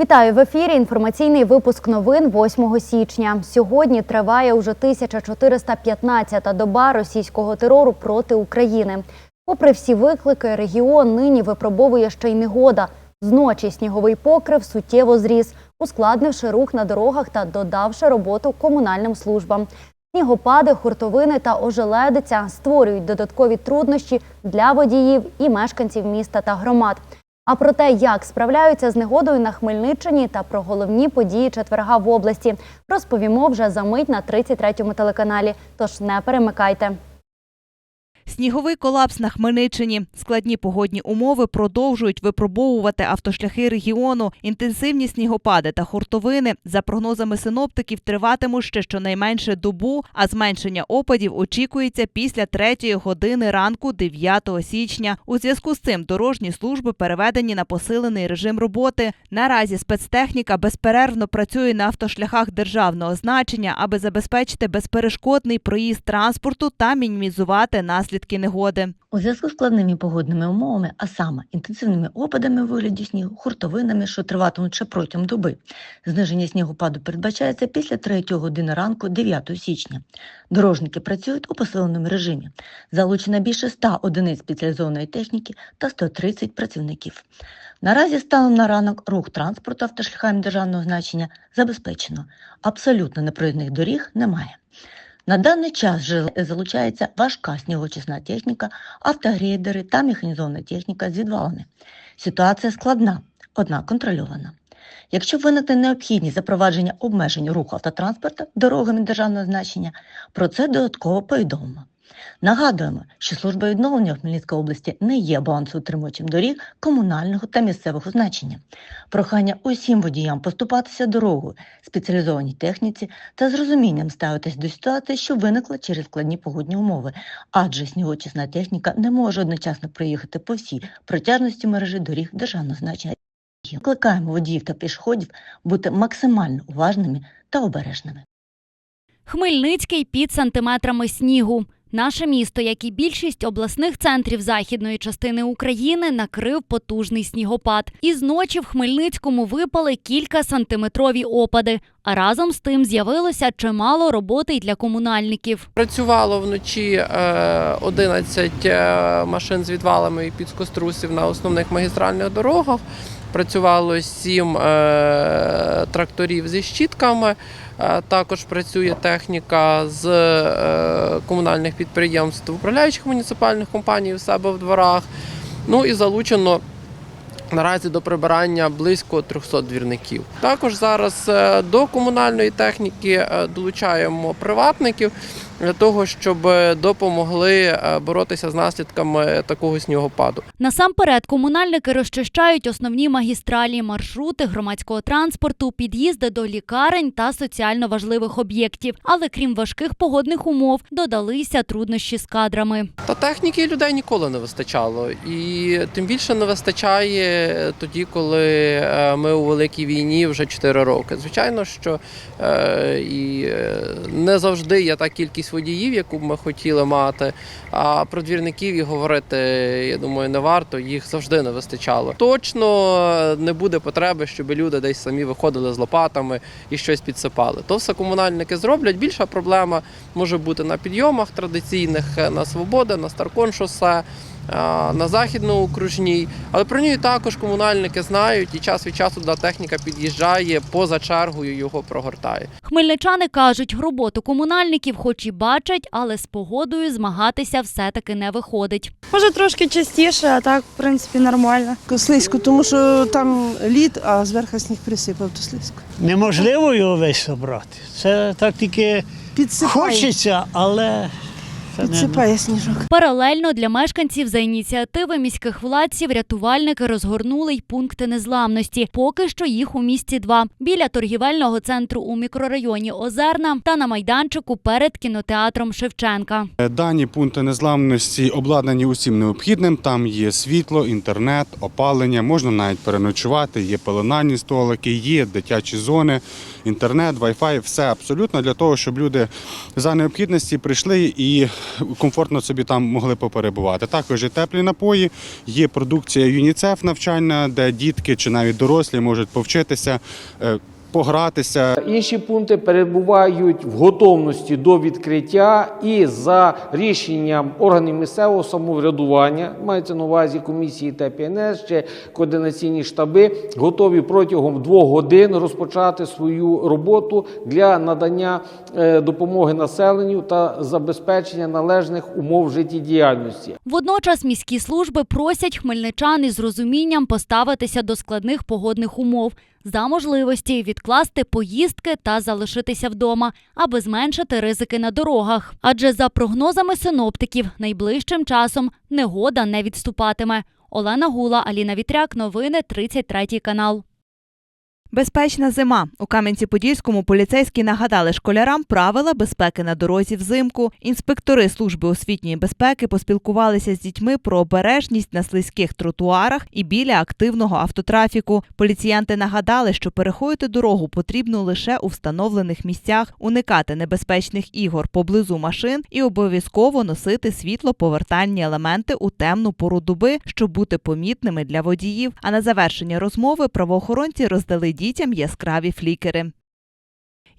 Вітаю в ефірі. Інформаційний випуск новин 8 січня. Сьогодні триває уже 1415-та доба російського терору проти України. Попри всі виклики, регіон нині випробовує ще й негода. Зночі сніговий покрив суттєво зріс, ускладнивши рух на дорогах та додавши роботу комунальним службам. Снігопади, хуртовини та ожеледиця створюють додаткові труднощі для водіїв і мешканців міста та громад. А про те, як справляються з негодою на Хмельниччині та про головні події четверга в області, розповімо вже за мить на 33-му телеканалі. Тож не перемикайте. Сніговий колапс на Хмельниччині. Складні погодні умови продовжують випробовувати автошляхи регіону. Інтенсивні снігопади та хуртовини, за прогнозами синоптиків, триватимуть ще щонайменше добу, а зменшення опадів очікується після третьої години ранку 9 січня. У зв'язку з цим дорожні служби переведені на посилений режим роботи. Наразі спецтехніка безперервно працює на автошляхах державного значення, аби забезпечити безперешкодний проїзд транспорту та мінімізувати наслідки негоди. У зв'язку з складними погодними умовами, а саме інтенсивними опадами у вигляді снігу, хуртовинами, що триватимуть ще протягом доби, зниження снігопаду передбачається після 3 години ранку 9 січня. Дорожники працюють у посиленому режимі. Залучено більше 100 одиниць спеціалізованої техніки та 130 працівників. Наразі станом на ранок рух транспорту автошляхами державного значення забезпечено. Абсолютно непроїзних доріг немає. На даний час залучається важка снігочисна техніка, автогрейдери та механізована техніка з відвалами. Ситуація складна, однак контрольована. Якщо виникне необхідність запровадження обмежень руху автотранспорту дорогами державного значення, про це додатково повідомимо. Нагадуємо, що служба відновлення в Хмельницькій області не є балансоутримувачем доріг комунального та місцевого значення. Прохання усім водіям поступатися дорогою спеціалізованій техніці та з розумінням ставитись до ситуації, що виникла через складні погодні умови, адже снігочисна техніка не може одночасно проїхати по всій протяжності мережі доріг державного значення. Кликаємо водіїв та пішоходів бути максимально уважними та обережними. Хмельницький під сантиметрами снігу. Наше місто, як і більшість обласних центрів західної частини України, накрив потужний снігопад. Із ночі в Хмельницькому випали кілька сантиметрові опади. Разом з тим з'явилося чимало роботи й для комунальників. Працювало вночі е, 11 е, машин з відвалами і підскострусів на основних магістральних дорогах. Працювало 7 е, тракторів зі щітками. Е, Також працює техніка з е, комунальних підприємств, управляючих муніципальних компаній у себе в дворах. Ну і залучено наразі до прибирання близько 300 двірників. Також зараз е, до комунальної техніки е, долучаємо приватників для того, щоб е, допомогли е, боротися з наслідками такого снігопаду. Насамперед, комунальники розчищають основні магістралі, маршрути громадського транспорту, під'їзди до лікарень та соціально важливих об'єктів. Але крім важких погодних умов, додалися труднощі з кадрами. Та техніки людей ніколи не вистачало. І тим більше не вистачає тоді, коли е, ми у великій війні вже 4 роки. Звичайно, що е, і е, не завжди є та кількість водіїв, яку б ми хотіли мати. А про двірників і говорити, я думаю, не варто. Їх завжди не вистачало. Точно не буде потреби, щоб люди десь самі виходили з лопатами і щось підсипали. То все комунальники зроблять. Більша проблема може бути на підйомах традиційних, на свободи, на Старкон шосе. А, На західно-окружній, але про нього також комунальники знають, і час від часу да, техніка під'їжджає поза чергою, його прогортає. Хмельничани кажуть, роботу комунальників хоч і бачать, але з погодою змагатися все-таки не виходить. Може трошки частіше, а так, в принципі, нормально. Слизько, тому що там лід, а зверху сніг присипав, то слизько. Неможливо його весь обрати. Це так тільки Підсипає, хочеться, але це не підсипає сніжок. Паралельно для мешканців за ініціативи міських владців рятувальники розгорнули й пункти незламності. Поки що їх у місті два біля торгівельного центру у мікрорайоні Озерна та на майданчику перед кінотеатром Шевченка. Дані пункти незламності обладнані усім необхідним. Там є світло, інтернет, опалення, можна навіть переночувати, є пеленальні столики, є дитячі зони, інтернет, вай-фай, все абсолютно для того, щоб люди за необхідності прийшли і комфортно собі там могли поперебувати. Також і теплі напої, є продукція ЮНІЦЕФ навчальна, де дітки чи навіть дорослі можуть повчитися, е, погратися. Інші пункти перебувають в готовності до відкриття і за рішенням органів місцевого самоврядування, мається на увазі комісії ТПНС чи координаційні штаби, готові протягом двох годин розпочати свою роботу для надання е, допомоги населенню та забезпечення належних умов життєдіяльності. Водночас міські служби просять хмельничан із розумінням поставитися до складних погодних умов за можливості відкласти поїздки та залишитися вдома, аби зменшити ризики на дорогах. Адже за прогнозами синоптиків, найближчим часом негода не відступатиме. Олена Гула, Аліна Вітряк, новини 33 канал. Безпечна зима. У Кам'янці-Подільському поліцейські нагадали школярам правила безпеки на дорозі взимку. Інспектори служби освітньої безпеки поспілкувалися з дітьми про обережність на слизьких тротуарах і біля активного автотрафіку. Поліціянти нагадали, що переходити дорогу потрібно лише у встановлених місцях, уникати небезпечних ігор поблизу машин і обов'язково носити світлоповертальні елементи у темну пору доби, щоб бути помітними для водіїв. А на завершення розмови правоохоронці роздали дітям яскраві флікери.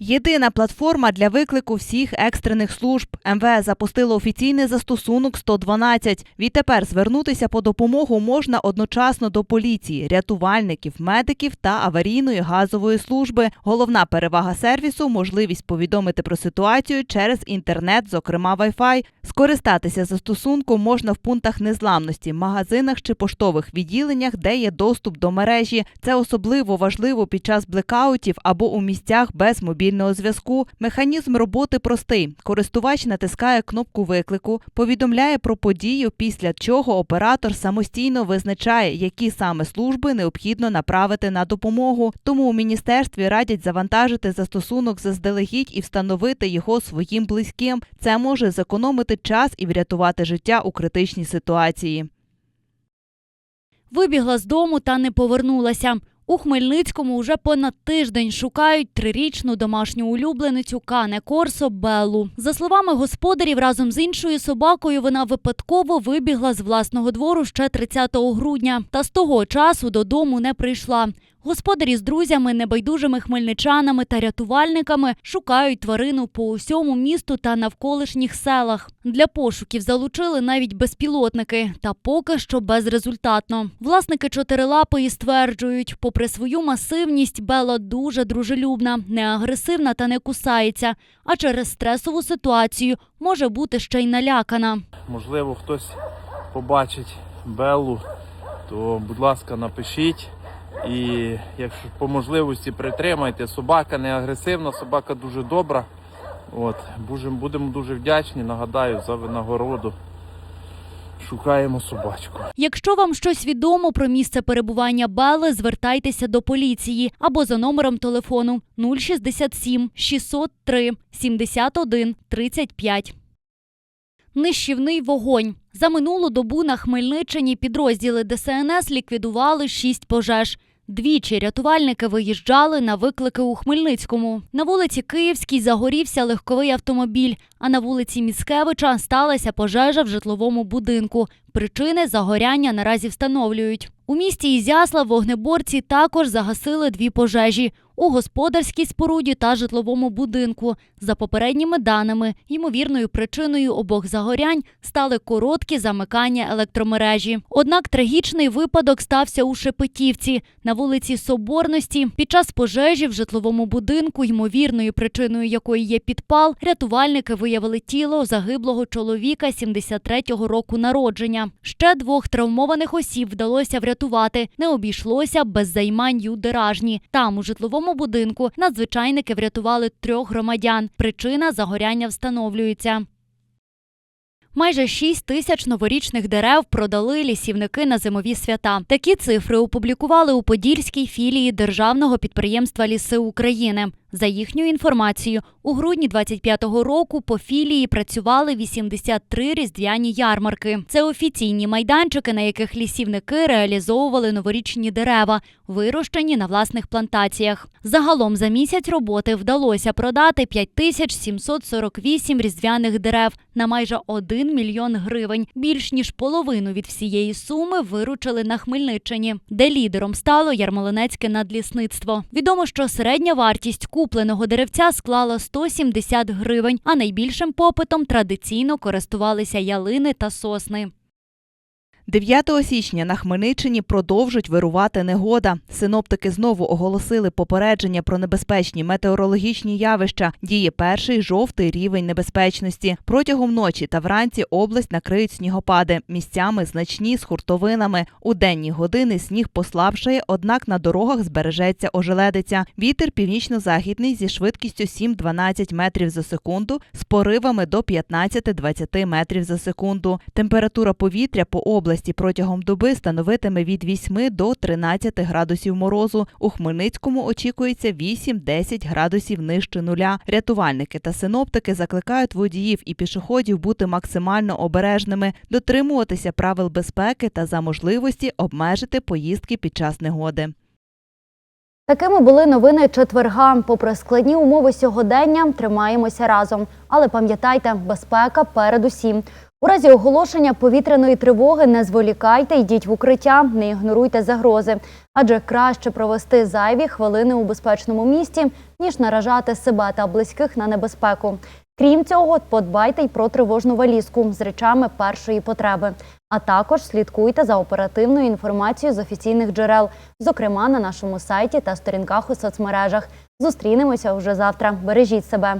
Єдина платформа для виклику всіх екстрених служб. МВС запустило офіційний застосунок 112. Відтепер звернутися по допомогу можна одночасно до поліції, рятувальників, медиків та аварійної газової служби. Головна перевага сервісу можливість повідомити про ситуацію через інтернет, зокрема Wi-Fi. Скористатися застосунком можна в пунктах незламності, магазинах чи поштових відділеннях, де є доступ до мережі. Це особливо важливо під час блекаутів або у місцях без мобільного зв'язку. Механізм роботи простий. Користувач натискає кнопку виклику, повідомляє про подію, після чого оператор самостійно визначає, які саме служби необхідно направити на допомогу. Тому у міністерстві радять завантажити застосунок заздалегідь і встановити його своїм близьким. Це може зекономити час і врятувати життя у критичній ситуації. Вибігла з дому та не повернулася. У Хмельницькому вже понад тиждень шукають трирічну домашню улюбленицю Кане Корсо Беллу. За словами господарів, разом з іншою собакою вона випадково вибігла з власного двору ще 30 грудня, та з того часу додому не прийшла. Господарі з друзями, небайдужими хмельничанами та рятувальниками шукають тварину по усьому місту та навколишніх селах. Для пошуків залучили навіть безпілотники, та поки що безрезультатно. Власники чотирилапої стверджують, попри свою масивність, Бела дуже дружелюбна, не агресивна та не кусається. А через стресову ситуацію може бути ще й налякана. можливо, хтось побачить Беллу, то, будь ласка, напишіть. І якщо по можливості притримайте, собака не агресивна, собака дуже добра. От, будемо, дуже вдячні, нагадаю, за винагороду. Шукаємо собачку. Якщо вам щось відомо про місце перебування Бели, звертайтеся до поліції або за номером телефону 067 603 71 35. Нищівний вогонь. За минулу добу на Хмельниччині підрозділи ДСНС ліквідували шість пожеж. Двічі рятувальники виїжджали на виклики у Хмельницькому. На вулиці Київській загорівся легковий автомобіль, а на вулиці Міцкевича сталася пожежа в житловому будинку. Причини загоряння наразі встановлюють. У місті Ізяслав вогнеборці також загасили дві пожежі у господарській споруді та житловому будинку. За попередніми даними, ймовірною причиною обох загорянь стали короткі замикання електромережі. Однак трагічний випадок стався у Шепетівці на вулиці Соборності. Під час пожежі в житловому будинку, ймовірною причиною якої є підпал, рятувальники виявили тіло загиблого чоловіка 73-го року народження. Ще двох травмованих осіб вдалося врятувати. Не обійшлося без займань ю Деражні. Там у житловому будинку надзвичайники врятували трьох громадян. Причина загоряння встановлюється. Майже 6 тисяч новорічних дерев продали лісівники на зимові свята. Такі цифри опублікували у Подільській філії державного підприємства Ліси України. За їхньою інформацією, у грудні 25-го року по філії працювали 83 різдвяні ярмарки. Це офіційні майданчики, на яких лісівники реалізовували новорічні дерева, вирощені на власних плантаціях. Загалом за місяць роботи вдалося продати 5748 різдвяних дерев на майже 1 мільйон гривень. Більш ніж половину від всієї суми виручили на Хмельниччині, де лідером стало ярмолинецьке надлісництво. Відомо, що середня вартість купленого деревця склала 170 гривень, а найбільшим попитом традиційно користувалися ялини та сосни. 9 січня на Хмельниччині продовжують вирувати негода. Синоптики знову оголосили попередження про небезпечні метеорологічні явища. Діє перший жовтий рівень небезпечності. Протягом ночі та вранці область накриють снігопади. Місцями значні з хуртовинами. У денні години сніг послабшає, однак на дорогах збережеться ожеледиця. Вітер північно-західний зі швидкістю 7-12 метрів за секунду з поривами до 15-20 метрів за секунду. Температура повітря по області протягом доби становитиме від 8 до 13 градусів морозу. У Хмельницькому очікується 8-10 градусів нижче нуля. Рятувальники та синоптики закликають водіїв і пішоходів бути максимально обережними, дотримуватися правил безпеки та за можливості обмежити поїздки під час негоди. Такими були новини четверга. Попри складні умови сьогодення, тримаємося разом. Але пам'ятайте, безпека передусім. У разі оголошення повітряної тривоги не зволікайте, йдіть в укриття, не ігноруйте загрози. Адже краще провести зайві хвилини у безпечному місці, ніж наражати себе та близьких на небезпеку. Крім цього, подбайте й про тривожну валізку з речами першої потреби. А також слідкуйте за оперативною інформацією з офіційних джерел, зокрема на нашому сайті та сторінках у соцмережах. Зустрінемося вже завтра. Бережіть себе.